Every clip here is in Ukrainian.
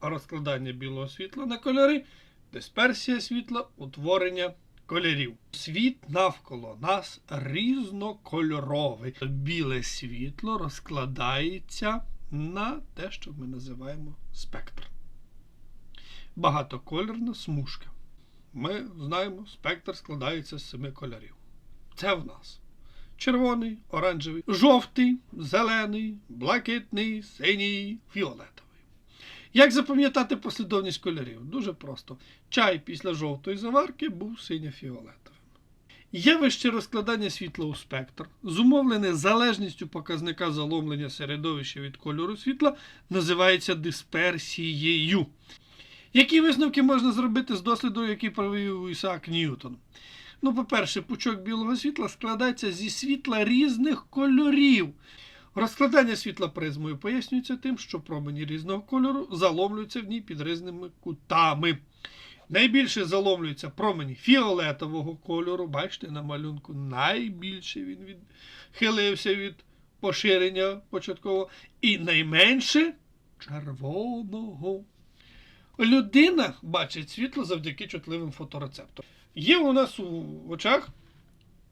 розкладання білого світла на кольори, дисперсія світла, утворення кольорів. Світ навколо нас різнокольоровий. Біле світло розкладається на те, що ми називаємо спектр. Багатокольорна смужка. Ми знаємо, спектр складається з семи кольорів. Це в нас червоний, оранжевий, жовтий, зелений, блакитний, синій, фіолетовий. Як запам'ятати послідовність кольорів? Дуже просто. Чай після жовтої заварки був синьо-фіолетовим. Явище розкладання світла у спектр, зумовлене залежністю показника заломлення середовища від кольору світла, називається дисперсією. Які висновки можна зробити з досліду, який провів Ісаак Ньютон? Ну, по-перше, пучок білого світла складається зі світла різних кольорів. Розкладання світла призмою пояснюється тим, що промені різного кольору заломлюються в ній під різними кутами. Найбільше заломлюються промені фіолетового кольору. Бачите, на малюнку найбільше він відхилився від поширення початкового. І найменше червоного. Людина бачить світло завдяки чутливим фоторецепторам. Є у нас у очах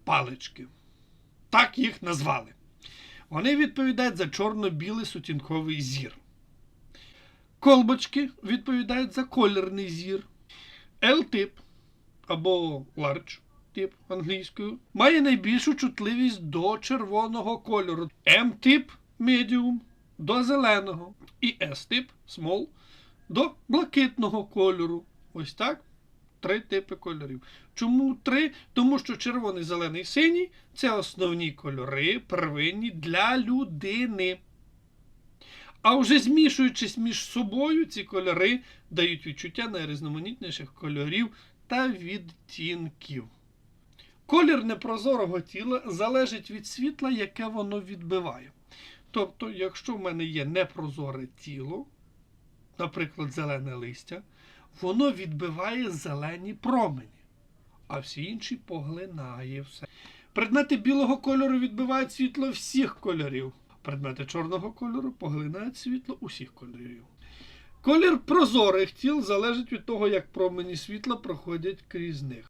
палички. Так їх назвали. Вони відповідають за чорно-білий сутінковий зір. Колбочки відповідають за колірний зір. L-тип або large тип англійською має найбільшу чутливість до червоного кольору. М-тип medium до зеленого. І S-тип small до блакитного кольору. Ось так. Три типи кольорів. Чому три? Тому що червоний, зелений, синій це основні кольори, первинні для людини. А вже змішуючись між собою, ці кольори дають відчуття найрізноманітніших кольорів та відтінків. Колір непрозорого тіла залежить від світла, яке воно відбиває. Тобто, якщо в мене є непрозоре тіло, наприклад, зелене листя, воно відбиває зелені промені, а всі інші поглинає все. Предмети білого кольору відбивають світло всіх кольорів. Предмети чорного кольору поглинають світло усіх кольорів. Колір прозорих тіл залежить від того, як промені світла проходять крізь них.